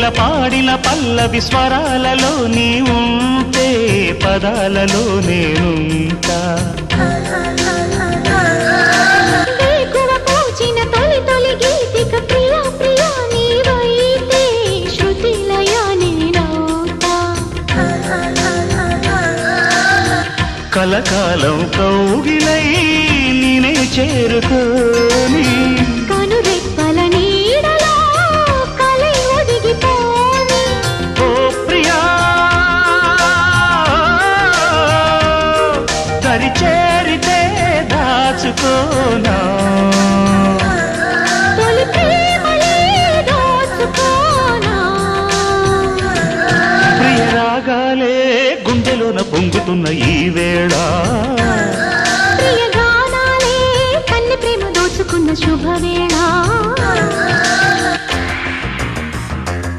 కోకిల పాడిన పల్లవి స్వరాలలో నీ ఉంటే పదాలలో నేనుంటా. కలకాలం కౌగిలై నేనే చేరుకోని దరి చేరితే దాచుకోనా? తొలి ప్రేమలే దోచుకోనా? ప్రియ రాగాలే గుండెలోన పొంగుతున్న ఈ వేళ. ప్రియ గానాలే కన్నె ప్రేమ దోచుకున్న శుభవే